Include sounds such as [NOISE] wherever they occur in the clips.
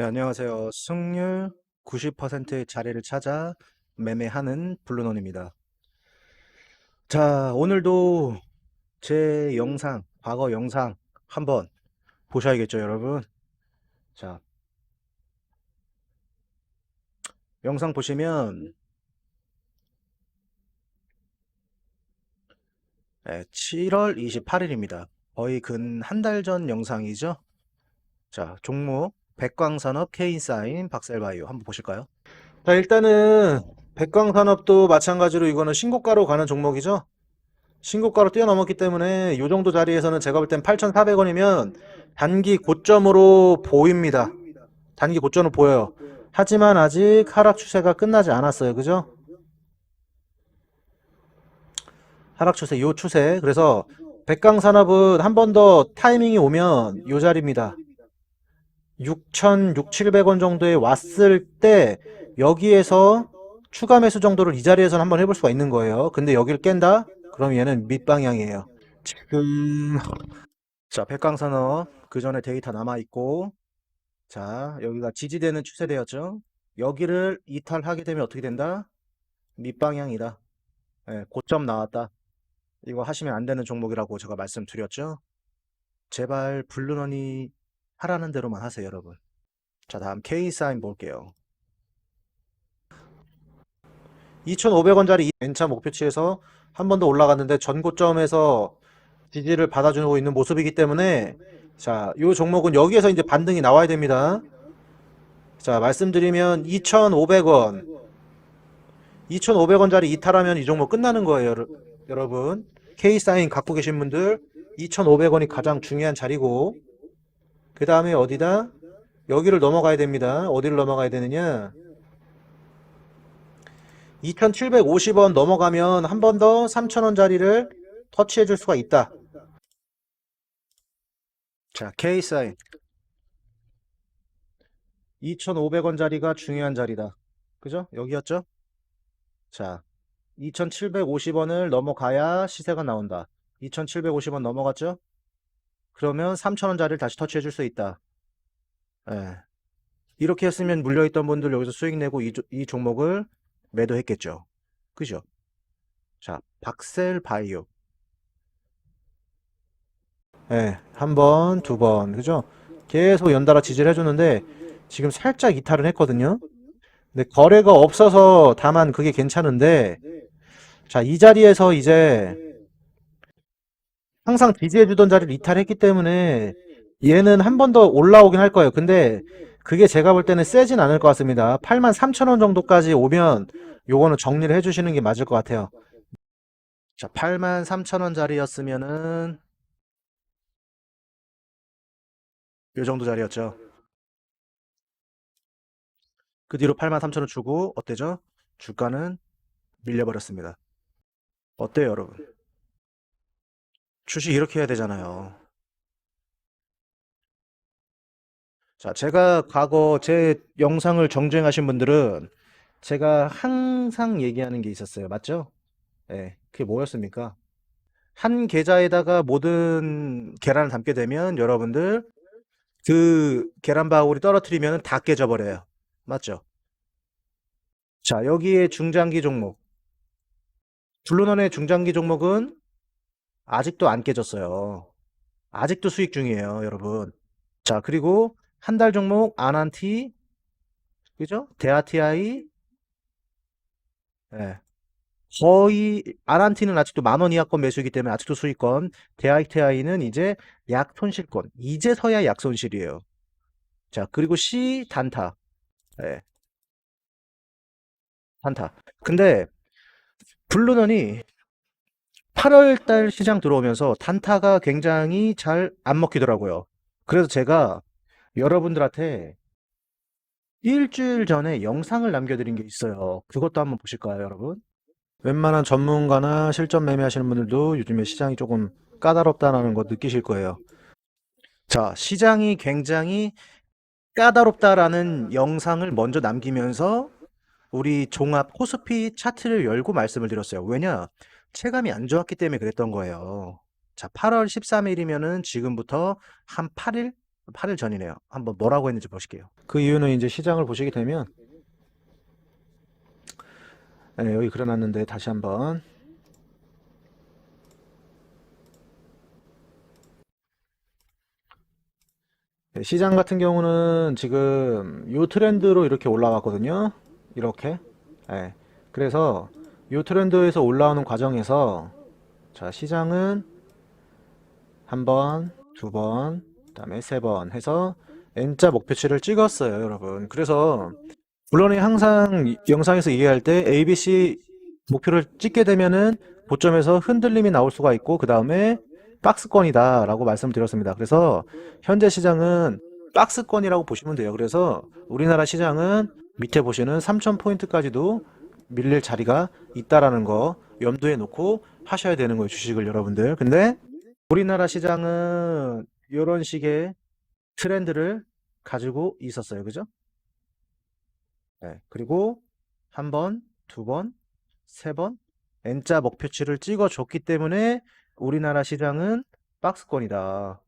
네, 안녕하세요. 승률 90%의 자리를 찾아 매매하는 블루논입니다. 자, 오늘도 제 영상, 과거 영상 한번 보셔야겠죠, 여러분? 자, 영상 보시면 네, 7월 28일입니다. 거의 근 한 달 전 영상이죠. 자, 종목 백광산업, K사인, 박셀바이오 한번 보실까요? 자, 일단은 백광산업도 마찬가지로 이거는 신고가로 가는 종목이죠. 신고가로 뛰어넘었기 때문에 이 정도 자리에서는 제가 볼 땐 8,400원이면 단기 고점으로 보입니다. 단기 고점으로 보여요. 하지만 아직 하락 추세가 끝나지 않았어요. 그죠? 하락 추세, 요 추세. 그래서 백광산업은 한 번 더 타이밍이 오면 요 자리입니다. 6,600, 700원 정도에 왔을 때 여기에서 추가 매수 정도를 이 자리에서는 한번 해볼 수가 있는 거예요. 근데 여기를 깬다? 그럼 얘는 밑방향이에요. 지금 자 백광산업 그 전에 데이터 남아 있고 자 여기가 지지되는 추세되었죠. 여기를 이탈하게 되면 어떻게 된다? 밑방향이다. 예, 고점 나왔다. 이거 하시면 안 되는 종목이라고 제가 말씀드렸죠. 제발 블루넌이 하라는 대로만 하세요, 여러분. 자, 다음 K사인 볼게요. 2,500원짜리 N차 목표치에서 한 번 더 올라갔는데 전고점에서 지지를 받아주고 있는 모습이기 때문에 자, 이 종목은 여기에서 이제 반등이 나와야 됩니다. 자, 말씀드리면 2,500원 2,500원짜리 이탈하면 이 종목 끝나는 거예요, 여러- 여러분. K사인 갖고 계신 분들 2,500원이 가장 중요한 자리고 그 다음에 어디다? 여기를 넘어가야 됩니다. 어디를 넘어가야 되느냐? 2,750원 넘어가면 한 번 더 3,000원짜리를 터치해 줄 수가 있다. 자, K사인. 2,500원짜리가 중요한 자리다. 그죠? 여기였죠? 자, 2,750원을 넘어가야 시세가 나온다. 2,750원 넘어갔죠? 그러면 3,000원짜리를 다시 터치해 줄 수 있다. 예. 이렇게 했으면 물려있던 분들 여기서 수익 내고 이, 조- 이 종목을 매도했겠죠. 그죠? 자, 박셀 바이오. 예, 한 번, 두 번, 그죠? 계속 연달아 지지를 해줬는데, 지금 살짝 이탈은 했거든요? 근데 거래가 없어서 다만 그게 괜찮은데, 자, 이 자리에서 이제 항상 지지해주던 자리를 이탈했기 때문에 얘는 한 번 더 올라오긴 할 거예요. 근데 그게 제가 볼 때는 세진 않을 것 같습니다. 83,000원 정도까지 오면 요거는 정리를 해주시는 게 맞을 것 같아요. 자, 83,000원짜리였으면은 요 정도 자리였죠. 그 뒤로 83,000원 주고 어때죠? 주가는 밀려버렸습니다. 어때요, 여러분? 주식 이렇게 해야 되잖아요. 자, 제가 과거 제 영상을 정주행하신 분들은 제가 항상 얘기하는 게 있었어요. 맞죠? 예, 그게 뭐였습니까? 한 계좌에다가 모든 계란을 담게 되면 여러분들 그 계란 바구리 떨어뜨리면 다 깨져버려요. 맞죠? 자, 여기에 중장기 종목. 블루넌의 중장기 종목은 아직도 안 깨졌어요. 아직도 수익 중이에요, 여러분. 자, 그리고 한 달 종목 아난티, 그죠? 데아티아이, 예. 거의 아난티는 아직도 만 원 이하권 매수이기 때문에 아직도 수익권. 데아티아이는 이제 약 손실권. 이제서야 약 손실이에요. 자, 그리고 C 단타. 예. 단타. 근데 블루넌이 8월 달 시장 들어오면서 단타가 굉장히 잘 안 먹히더라고요. 그래서 제가 여러분들한테 일주일 전에 영상을 남겨드린 게 있어요. 그것도 한번 보실까요, 여러분? 웬만한 전문가나 실전 매매하시는 분들도 요즘에 시장이 조금 까다롭다는 거 느끼실 거예요. 자, 시장이 굉장히 까다롭다라는 영상을 먼저 남기면서 우리 종합 코스피 차트를 열고 말씀을 드렸어요. 왜냐? 체감이 안 좋았기 때문에 그랬던 거예요. 자, 8월 13일이면은 지금부터 한 8일 8일 전이네요. 한번 뭐라고 했는지 보실게요. 그 이유는 이제 시장을 보시게 되면 네, 여기 그려놨는데 다시 한번 네, 시장 같은 경우는 지금 요 트렌드로 이렇게 올라왔거든요. 이렇게. 네, 그래서 요 트렌드에서 올라오는 과정에서 자, 시장은 한 번, 두 번, 그다음에 세 번 해서 N자 목표치를 찍었어요, 여러분. 그래서 물론 항상 이- 영상에서 얘기할 때 ABC 목표를 찍게 되면은 고점에서 흔들림이 나올 수가 있고 그 다음에 박스권이다라고 말씀드렸습니다. 그래서 현재 시장은 박스권이라고 보시면 돼요. 그래서 우리나라 시장은 밑에 보시는 3,000포인트까지도 밀릴 자리가 있다라는 거 염두에 놓고 하셔야 되는 거예요, 주식을 여러분들. 근데 우리나라 시장은 이런 식의 트렌드를 가지고 있었어요. 그죠? 네. 그리고 한 번, 두 번, 세 번 N자 목표치를 찍어줬기 때문에 우리나라 시장은 박스권이다.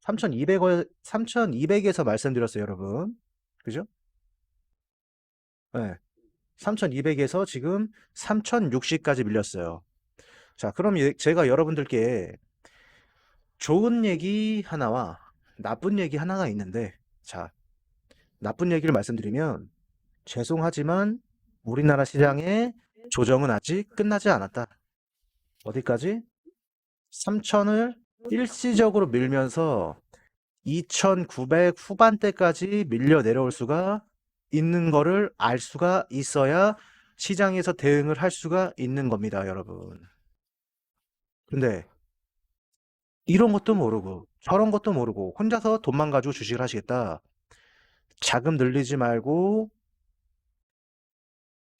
3,200원, 3,200에서 말씀드렸어요, 여러분. 그죠? 네. 3,200에서 지금 3,060까지 밀렸어요. 자, 그럼 예- 제가 여러분들께 좋은 얘기 하나와 나쁜 얘기 하나가 있는데, 자, 나쁜 얘기를 말씀드리면, 죄송하지만 우리나라 시장의 조정은 아직 끝나지 않았다. 어디까지? 3,000을 일시적으로 밀면서 2,900 후반대까지 밀려 내려올 수가 있는 거를 알 수가 있어야 시장에서 대응을 할 수가 있는 겁니다, 여러분. 근데 이런 것도 모르고 저런 것도 모르고 혼자서 돈만 가지고 주식을 하시겠다. 자금 늘리지 말고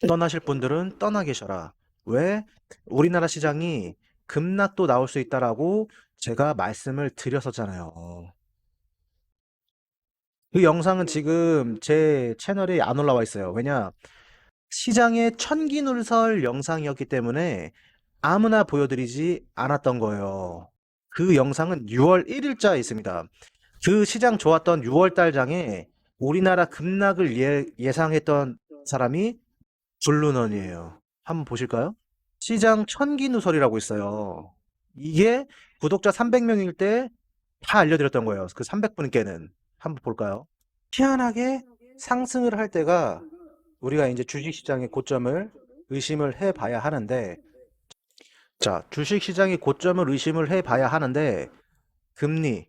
떠나실 분들은 떠나 계셔라. 왜? 우리나라 시장이 급락도 나올 수 있다라고 제가 말씀을 드렸었잖아요. 그 영상은 지금 제 채널에 안 올라와 있어요. 왜냐? 시장의 천기누설 영상이었기 때문에 아무나 보여드리지 않았던 거예요. 그 영상은 6월 1일자에 있습니다. 그 시장 좋았던 6월 달 장에 우리나라 급락을 예, 예상했던 사람이 블루넌이에요. 한번 보실까요? 시장 천기누설이라고 있어요. 이게 구독자 300명일 때 다 알려드렸던 거예요. 그 300분께는. 한번 볼까요? 희한하게 상승을 할 때가 우리가 이제 주식시장의 고점을 의심을 해 봐야 하는데, 자, 주식시장의 고점을 의심을 해 봐야 하는데, 금리,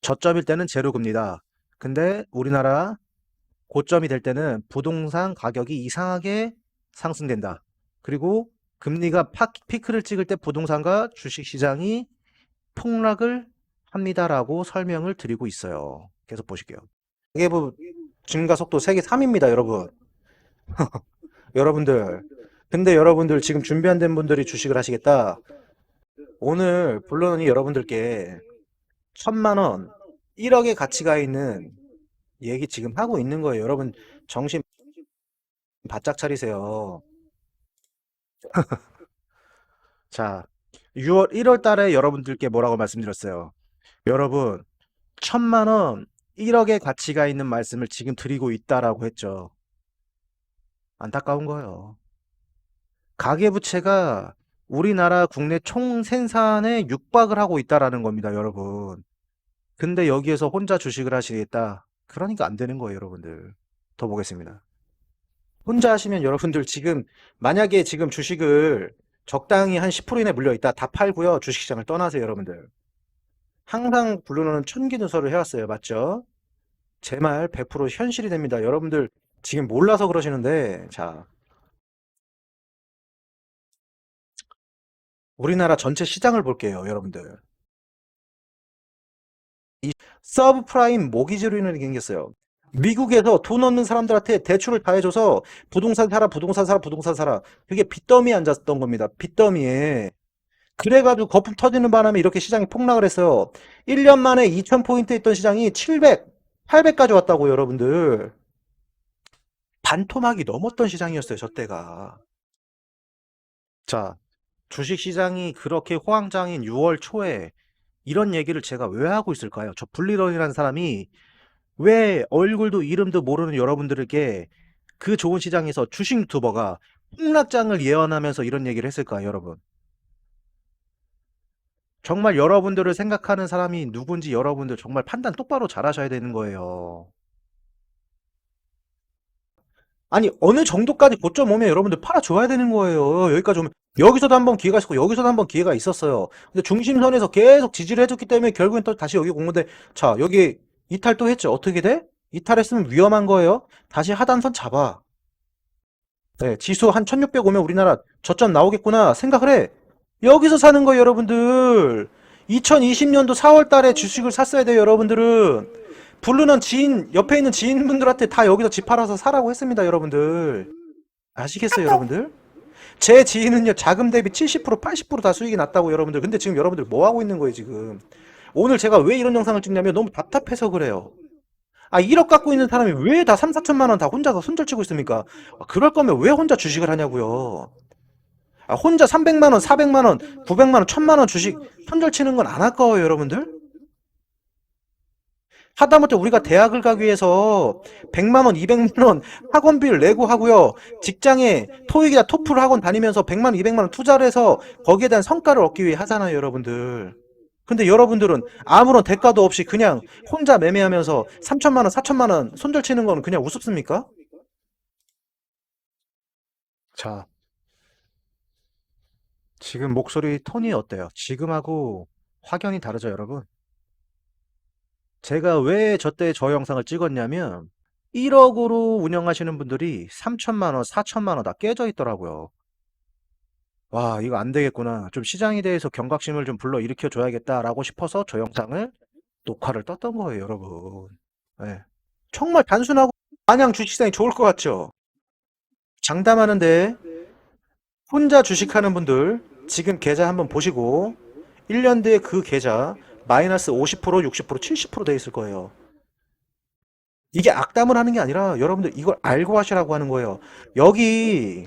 저점일 때는 제로금리다. 근데 우리나라 고점이 될 때는 부동산 가격이 이상하게 상승된다. 그리고 금리가 파- 피크를 찍을 때 부동산과 주식시장이 폭락을 합니다라고 설명을 드리고 있어요. 계속 보실게요. 가계부 증가 속도 세계 3위입니다, 여러분. [LAUGHS] 여러분들. 근데 여러분들 지금 준비 안 된 분들이 주식을 하시겠다. 오늘 블루넌이 여러분들께 천만 원, 1억의 가치가 있는 얘기 지금 하고 있는 거예요. 여러분 정신 바짝 차리세요. [LAUGHS] 자, 6월 1월 달에 여러분들께 뭐라고 말씀드렸어요? 여러분, 천만 원, 1억의 가치가 있는 말씀을 지금 드리고 있다라고 했죠. 안타까운 거예요. 가계부채가 우리나라 국내 총 생산에 육박을 하고 있다라는 겁니다, 여러분. 근데 여기에서 혼자 주식을 하시겠다. 그러니까 안 되는 거예요, 여러분들. 더 보겠습니다. 혼자 하시면 여러분들 지금 만약에 지금 주식을 적당히 한 10% 이내 물려 있다. 다 팔고요. 주식시장을 떠나세요, 여러분들. 항상 블루노는 천기 누설을 해왔어요. 맞죠? 제 말 100% 현실이 됩니다. 여러분들 지금 몰라서 그러시는데, 자. 우리나라 전체 시장을 볼게요, 여러분들. 이 서브프라임 모기지로 인해 생겼어요. 미국에서 돈 없는 사람들한테 대출을 다 해줘서 부동산 사라, 부동산 사라, 부동산 사라. 그게 빚더미에 앉았던 겁니다. 빚더미에. 그래가지고 거품 터지는 바람에 이렇게 시장이 폭락을 했어요. 1년 만에 2,000포인트 있던 시장이 700, 800까지 왔다고 여러분들. 반토막이 넘었던 시장이었어요, 저 때가. 자, 주식 시장이 그렇게 호황장인 6월 초에 이런 얘기를 제가 왜 하고 있을까요? 저 블리런이라는 사람이 왜 얼굴도 이름도 모르는 여러분들에게 그 좋은 시장에서 주식 유튜버가 폭락장을 예언하면서 이런 얘기를 했을까요, 여러분? 정말 여러분들을 생각하는 사람이 누군지 여러분들 정말 판단 똑바로 잘 하셔야 되는 거예요. 아니, 어느 정도까지 고점 오면 여러분들 팔아줘야 되는 거예요. 여기까지 오면. 여기서도 한번 기회가 있었고, 여기서도 한번 기회가 있었어요. 근데 중심선에서 계속 지지를 해줬기 때문에 결국엔 또 다시 여기 온 건데, 자, 여기 이탈 또 했죠. 어떻게 돼? 이탈했으면 위험한 거예요. 다시 하단선 잡아. 네, 지수 한 1600 오면 우리나라 저점 나오겠구나 생각을 해. 여기서 사는 거예요, 여러분들. 2020년도 4월 달에 주식을 샀어야 돼요, 여러분들은. 블루는 지인, 옆에 있는 지인분들한테 다 여기서 집 팔아서 사라고 했습니다, 여러분들. 아시겠어요, 여러분들? 제 지인은요, 자금 대비 70%, 80%다 수익이 났다고, 여러분들. 근데 지금 여러분들 뭐 하고 있는 거예요, 지금? 오늘 제가 왜 이런 영상을 찍냐면 너무 답답해서 그래요. 아, 1억 갖고 있는 사람이 왜 다 3, 4천만 원 다 혼자서 손절치고 있습니까? 아, 그럴 거면 왜 혼자 주식을 하냐고요. 아, 혼자 300만 원, 400만 원, 900만 원, 1000만 원 주식 손절치는 건 안 아까워요, 여러분들? 하다못해 우리가 대학을 가기 위해서 100만 원, 200만 원 학원비를 내고 하고요. 직장에 토익이나 토플 학원 다니면서 100만 원, 200만 원 투자를 해서 거기에 대한 성과를 얻기 위해 하잖아요, 여러분들. 근데 여러분들은 아무런 대가도 없이 그냥 혼자 매매하면서 3천만 원, 4천만 원 손절 치는 거는 그냥 우습습니까? 자, 지금 목소리 톤이 어때요? 지금하고 확연히 다르죠, 여러분? 제가 왜 저때 저 영상을 찍었냐면 1억으로 운영하시는 분들이 3천만 원, 4천만 원 다 깨져 있더라고요. 와, 이거 안 되겠구나. 좀 시장에 대해서 경각심을 좀 불러 일으켜 줘야겠다라고 싶어서 저 영상을 녹화를 떴던 거예요, 여러분. 네. 정말 단순하고 마냥 주식시장이 좋을 것 같죠? 장담하는데 혼자 주식하는 분들 지금 계좌 한번 보시고 1년 뒤에 그 계좌 마이너스 50%, 60%, 70%돼 있을 거예요. 이게 악담을 하는 게 아니라 여러분들 이걸 알고 하시라고 하는 거예요. 여기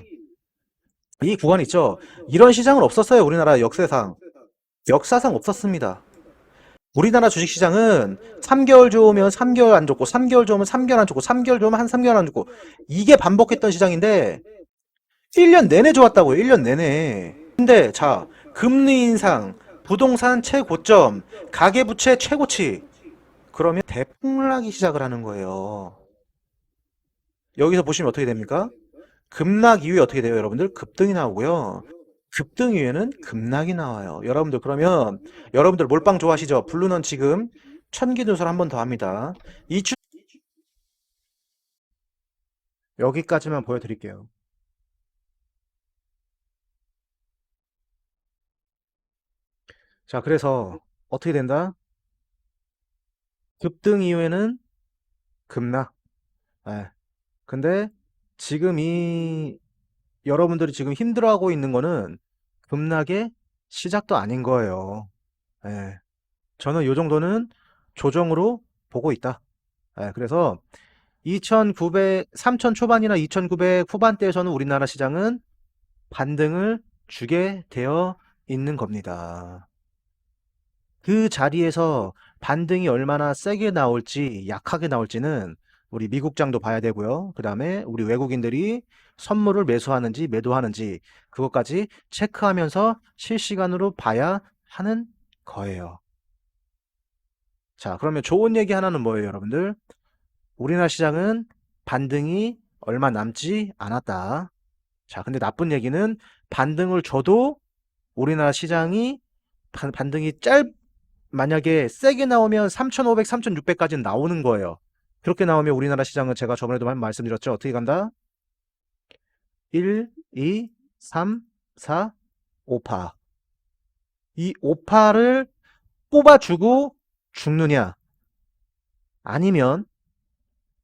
이 구간 있죠? 이런 시장은 없었어요. 우리나라 역사상. 역사상 없었습니다. 우리나라 주식시장은 3개월 좋으면 3개월 안 좋고 3개월 좋으면 3개월 안 좋고 3개월 좋으면 한 3개월 안 좋고 이게 반복했던 시장인데 1년 내내 좋았다고요. 1년 내내. 근데 자, 금리 인상, 부동산 최고점, 가계부채 최고치. 그러면 대폭락이 시작을 하는 거예요. 여기서 보시면 어떻게 됩니까? 급락 이후에 어떻게 돼요, 여러분들? 급등이 나오고요. 급등 이후에는 급락이 나와요. 여러분들 그러면 여러분들 몰빵 좋아하시죠? 블루는 지금 천기 누설 한 번 더 합니다. 이 추... 여기까지만 보여드릴게요. 자, 그래서 어떻게 된다? 급등 이후에는 급락. 예. 근데 지금 이 여러분들이 지금 힘들어하고 있는 거는 급락의 시작도 아닌 거예요. 예. 저는 요 정도는 조정으로 보고 있다. 예, 그래서 2,900, 3,000 초반이나 2,900 후반대에서는 우리나라 시장은 반등을 주게 되어 있는 겁니다. 그 자리에서 반등이 얼마나 세게 나올지 약하게 나올지는 우리 미국장도 봐야 되고요. 그 다음에 우리 외국인들이 선물을 매수하는지 매도하는지 그것까지 체크하면서 실시간으로 봐야 하는 거예요. 자, 그러면 좋은 얘기 하나는 뭐예요, 여러분들? 우리나라 시장은 반등이 얼마 남지 않았다. 자, 근데 나쁜 얘기는 반등을 줘도 우리나라 시장이 반, 반등이 짧, 만약에 세게 나오면 3,500, 3,600까지는 나오는 거예요. 그렇게 나오면 우리나라 시장은 제가 저번에도 한 말씀드렸죠. 어떻게 간다? 1, 2, 3, 4, 5파. 이 5파를 뽑아주고 죽느냐? 아니면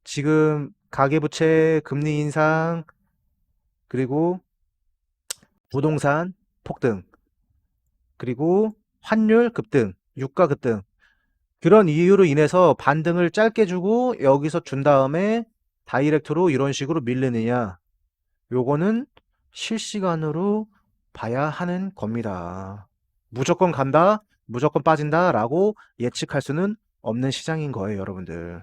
지금 가계부채 금리 인상 그리고 부동산 폭등 그리고 환율 급등 유가 급등 그런 이유로 인해서 반등을 짧게 주고 여기서 준 다음에 다이렉트로 이런 식으로 밀리느냐 요거는 실시간으로 봐야 하는 겁니다. 무조건 간다? 무조건 빠진다 라고 예측할 수는 없는 시장인 거예요, 여러분들.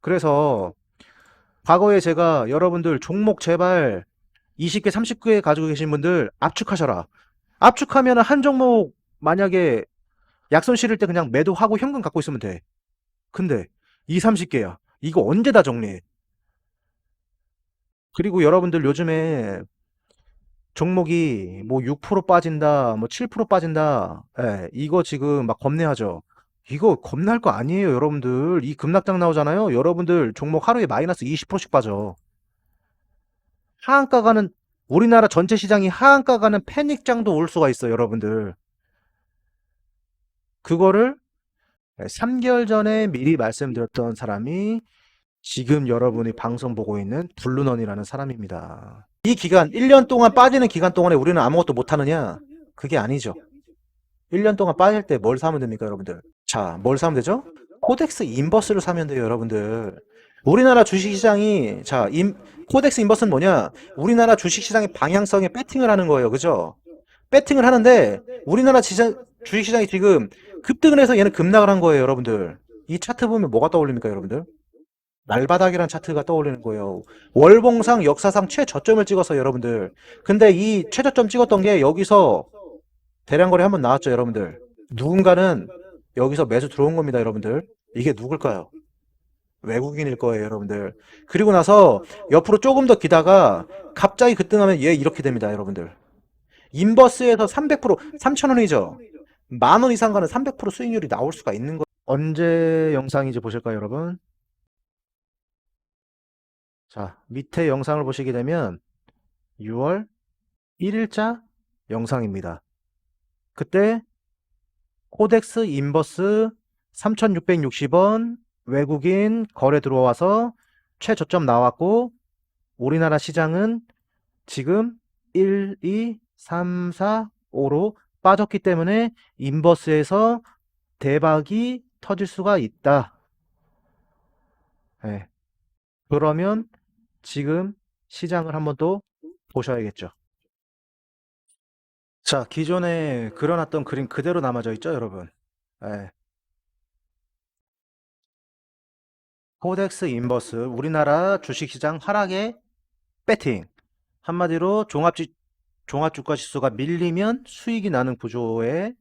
그래서 과거에 제가 여러분들 종목 제발 20개, 30개 가지고 계신 분들 압축하셔라. 압축하면 한 종목 만약에 약손 실을 때 그냥 매도하고 현금 갖고 있으면 돼. 근데 2, 30개야. 이거 언제 다 정리해? 그리고 여러분들 요즘에 종목이 뭐 6% 빠진다, 뭐 7% 빠진다. 예, 이거 지금 막 겁내하죠. 이거 겁날 거 아니에요, 여러분들. 이 급락장 나오잖아요. 여러분들 종목 하루에 마이너스 20%씩 빠져. 하한가 가는 우리나라 전체 시장이 하한가 가는 패닉장도 올 수가 있어요, 여러분들. 그거를 3개월 전에 미리 말씀드렸던 사람이 지금 여러분이 방송 보고 있는 블루넌이라는 사람입니다. 이 기간, 1년 동안 빠지는 기간 동안에 우리는 아무것도 못하느냐? 그게 아니죠. 1년 동안 빠질 때 뭘 사면 됩니까, 여러분들? 자, 뭘 사면 되죠? 코덱스 인버스를 사면 돼요, 여러분들. 우리나라 주식시장이, 자, 인, 코덱스 인버스는 뭐냐? 우리나라 주식시장의 방향성에 배팅을 하는 거예요, 그죠? 배팅을 하는데, 우리나라 지장, 주식시장이 지금 급등을 해서 얘는 급락을 한 거예요, 여러분들. 이 차트 보면 뭐가 떠올립니까, 여러분들? 날바닥이란 차트가 떠올리는 거예요. 월봉상 역사상 최저점을 찍어서 여러분들. 근데 이 최저점 찍었던 게 여기서 대량거래 한번 나왔죠, 여러분들. 누군가는 여기서 매수 들어온 겁니다, 여러분들. 이게 누굴까요? 외국인일 거예요, 여러분들. 그리고 나서 옆으로 조금 더 기다가 갑자기 급등하면 얘 이렇게 됩니다, 여러분들. 인버스에서 300% 3,000원이죠. 만 원 이상 가는 300% 수익률이 나올 수가 있는 거. 언제 영상인지 보실까요, 여러분? 자, 밑에 영상을 보시게 되면 6월 1일자 영상입니다. 그때 코덱스 인버스 3,660원 외국인 거래 들어와서 최저점 나왔고 우리나라 시장은 지금 1, 2, 3, 4, 5로 빠졌기 때문에 인버스에서 대박이 터질 수가 있다. 예. 그러면 지금 시장을 한번 또 보셔야겠죠. 자, 기존에 그려놨던 그림 그대로 남아져 있죠, 여러분? 예. 코덱스 인버스 우리나라 주식시장 하락의 배팅 한마디로 종합지 종합주가 지수가 밀리면 수익이 나는 구조의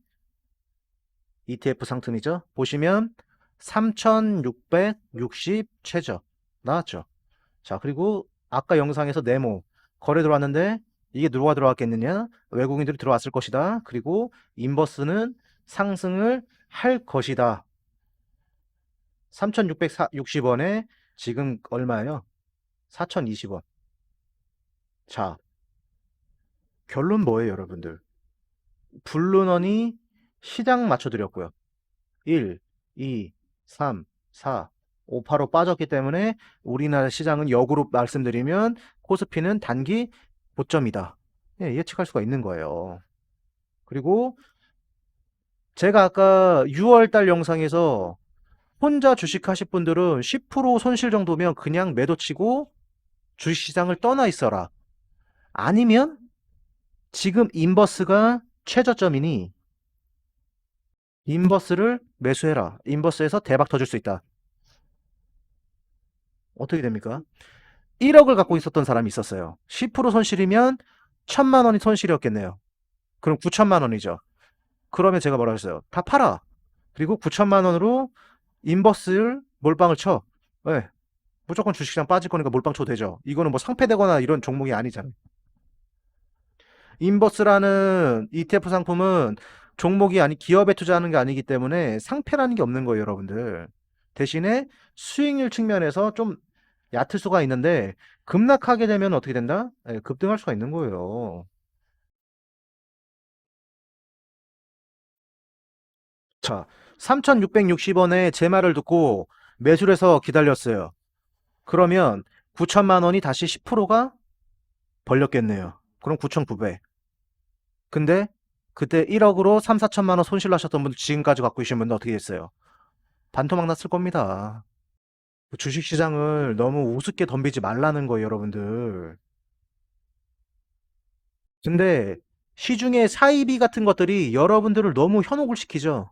ETF 상품이죠. 보시면 3660 최저 나왔죠. 자, 그리고 아까 영상에서 네모 거래 들어왔는데 이게 누가 들어왔겠느냐? 외국인들이 들어왔을 것이다. 그리고 인버스는 상승을 할 것이다. 3,660원에 지금 얼마예요? 4,020원. 자, 결론 뭐예요, 여러분들? 블루넌이 시장 맞춰드렸고요. 1, 2, 3, 4, 5, 8로 빠졌기 때문에 우리나라 시장은 역으로 말씀드리면 코스피는 단기 고점이다. 예, 예측할 수가 있는 거예요. 그리고 제가 아까 6월 달 영상에서 혼자 주식 하실 분들은 10% 손실 정도면 그냥 매도 치고 주식시장을 떠나 있어라. 아니면 지금 인버스가 최저점이니 인버스를 매수해라. 인버스에서 대박 터질 수 있다. 어떻게 됩니까? 1억을 갖고 있었던 사람이 있었어요. 10% 손실이면 1000만 원이 손실이었겠네요. 그럼 9천만 원이죠. 그러면 제가 뭐라 했어요? 다 팔아. 그리고 9천만 원으로 인버스를 몰빵을 쳐. 네. 무조건 주식시장 빠질 거니까 몰빵 쳐도 되죠. 이거는 뭐 상패되거나 이런 종목이 아니잖아요. 인버스라는 ETF 상품은 종목이 아니 기업에 투자하는 게 아니기 때문에 상패라는 게 없는 거예요, 여러분들. 대신에 수익률 측면에서 좀 얕을 수가 있는데 급락하게 되면 어떻게 된다? 예, 급등할 수가 있는 거예요. 자, 3,660원에 제 말을 듣고 매수를 해서 기다렸어요. 그러면 9천만 원이 다시 10%가 벌렸겠네요. 그럼 9,900. 근데 그때 1억으로 3, 4천만 원 손실 나셨던 분들 지금까지 갖고 계신 분들 어떻게 됐어요? 반토막 났을 겁니다. 주식시장을 너무 우습게 덤비지 말라는 거예요, 여러분들. 근데 시중에 사이비 같은 것들이 여러분들을 너무 현혹을 시키죠.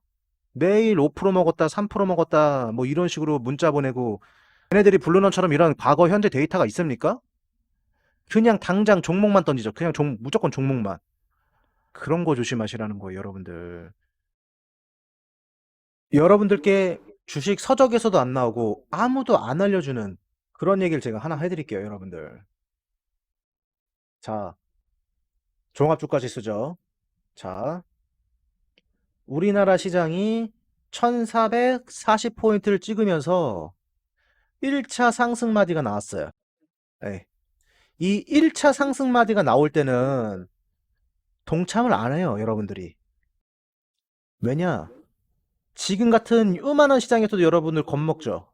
매일 5% 먹었다, 3% 먹었다, 뭐 이런 식으로 문자 보내고, 얘네들이 블루넌처럼 이런 과거, 현재 데이터가 있습니까? 그냥 당장 종목만 던지죠. 그냥 종, 무조건 종목만. 그런 거 조심하시라는 거예요, 여러분들. 여러분들께 주식 서적에서도 안 나오고 아무도 안 알려주는 그런 얘기를 제가 하나 해드릴게요, 여러분들. 자, 종합주가지 수죠. 자, 우리나라 시장이 1440포인트를 찍으면서 1차 상승마디가 나왔어요. 네. 이 1차 상승마디가 나올 때는 동참을 안 해요, 여러분들이. 왜냐? 지금 같은 요만한 시장에서도 여러분들 겁먹죠.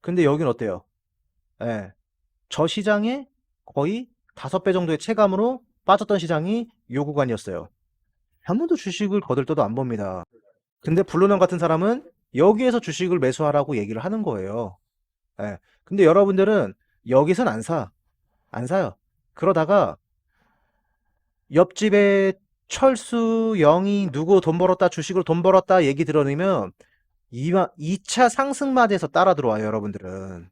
근데 여긴 어때요? 예. 저 시장에 거의 다섯 배 정도의 체감으로 빠졌던 시장이 요 구간이었어요. 한 번도 주식을 거들떠도 안 봅니다. 근데 블루넌 같은 사람은 여기에서 주식을 매수하라고 얘기를 하는 거예요. 예. 근데 여러분들은 여기선 안 사. 안 사요. 그러다가 옆집에 철수, 영희, 누구 돈 벌었다, 주식으로 돈 벌었다 얘기 들어내면 2차 상승마디에서 따라 들어와요, 여러분들은.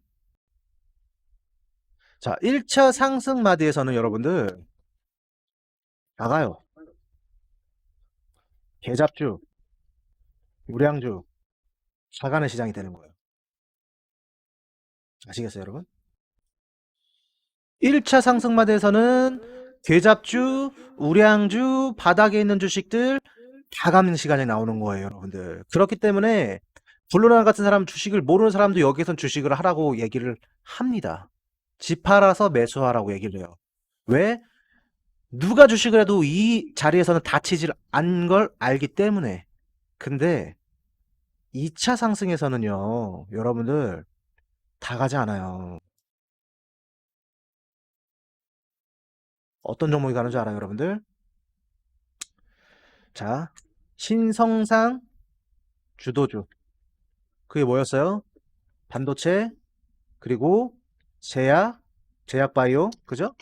자, 1차 상승마디에서는 여러분들 나가요. 개잡주, 우량주, 사가는 시장이 되는 거예요. 아시겠어요, 여러분? 1차 상승마디에서는 괴잡주, 우량주, 바닥에 있는 주식들 다 감는 시간이 나오는 거예요, 여러분들. 그렇기 때문에 블루난 같은 사람 주식을 모르는 사람도 여기선 주식을 하라고 얘기를 합니다. 집 팔아서 매수하라고 얘기를 해요. 왜? 누가 주식을 해도 이 자리에서는 다치질 않은 걸 알기 때문에. 근데 2차 상승에서는요, 여러분들 다 가지 않아요. 어떤 종목이 가는 줄 알아요, 여러분들? 자, 신성상 주도주. 그게 뭐였어요? 반도체, 그리고 제약, 제약바이오, 그죠?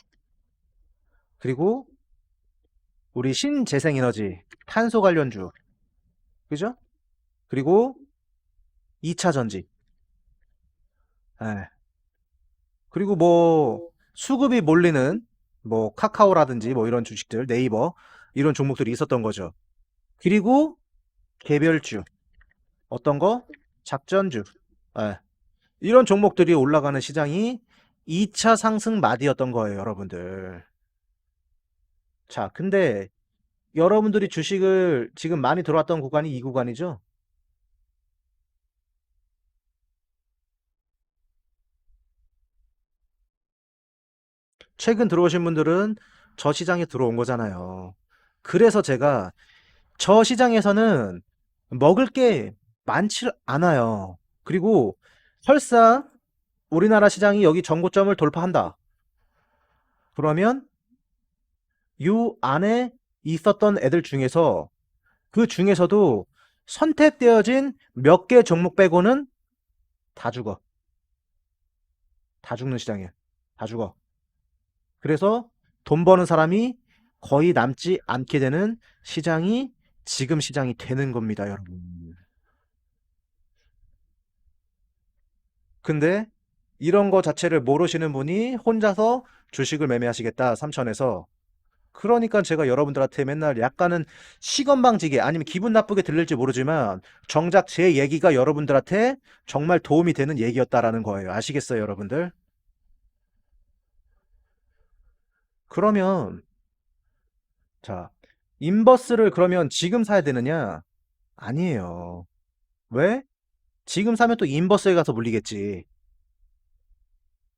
그리고 우리 신재생에너지, 탄소 관련주, 그죠? 그리고 2차 전지. 예. 그리고 뭐 수급이 몰리는 뭐 카카오라든지 뭐 이런 주식들, 네이버 이런 종목들이 있었던 거죠. 그리고 개별주. 어떤 거? 작전주. 예. 이런 종목들이 올라가는 시장이 2차 상승 마디였던 거예요, 여러분들. 자, 근데 여러분들이 주식을 지금 많이 들어왔던 구간이 이 구간이죠? 최근 들어오신 분들은 저 시장에 들어온 거잖아요. 그래서 제가 저 시장에서는 먹을 게 많지 않아요. 그리고 설사 우리나라 시장이 여기 전고점을 돌파한다. 그러면 요 안에 있었던 애들 중에서 그 중에서도 선택되어진 몇 개 종목 빼고는 다 죽어. 다 죽는 시장이야. 다 죽어. 그래서 돈 버는 사람이 거의 남지 않게 되는 시장이 지금 시장이 되는 겁니다, 여러분. 근데 이런 거 자체를 모르시는 분이 혼자서 주식을 매매하시겠다, 삼천에서. 그러니까 제가 여러분들한테 맨날 약간은 시건방지게 아니면 기분 나쁘게 들릴지 모르지만 정작 제 얘기가 여러분들한테 정말 도움이 되는 얘기였다라는 거예요. 아시겠어요, 여러분들? 그러면 자, 인버스를 그러면 지금 사야 되느냐? 아니에요. 왜? 지금 사면 또 인버스에 가서 물리겠지.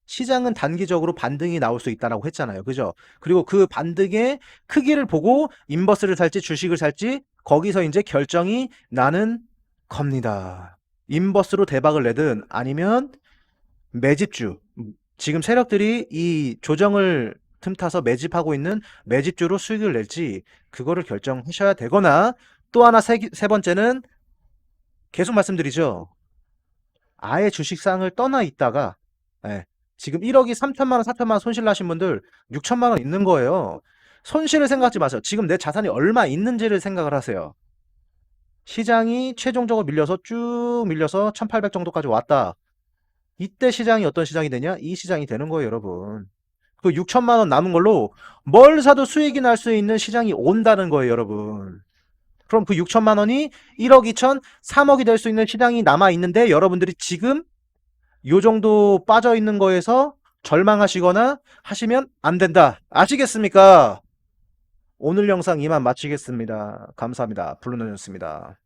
시장은 단기적으로 반등이 나올 수 있다라고 했잖아요. 그죠? 그리고 그 반등의 크기를 보고 인버스를 살지 주식을 살지 거기서 이제 결정이 나는 겁니다. 인버스로 대박을 내든 아니면 매집주. 지금 세력들이 이 조정을 틈타서 매집하고 있는 매집주로 수익을 낼지 그거를 결정하셔야 되거나 또 하나 세, 세 번째는 계속 말씀드리죠. 아예 주식상을 떠나 있다가 예, 지금 1억이 3천만 원, 4천만 원 손실 나신 분들 6천만 원 있는 거예요. 손실을 생각하지 마세요. 지금 내 자산이 얼마 있는지를 생각을 하세요. 시장이 최종적으로 밀려서 쭉 밀려서 1800 정도까지 왔다. 이때 시장이 어떤 시장이 되냐? 이 시장이 되는 거예요, 여러분. 그 6천만 원 남은 걸로 뭘 사도 수익이 날 수 있는 시장이 온다는 거예요, 여러분. 그럼 그 6천만 원이 1억 2천, 3억이 될 수 있는 시장이 남아 있는데 여러분들이 지금 요 정도 빠져 있는 거에서 절망하시거나 하시면 안 된다. 아시겠습니까? 오늘 영상 이만 마치겠습니다. 감사합니다. 블루노였습니다.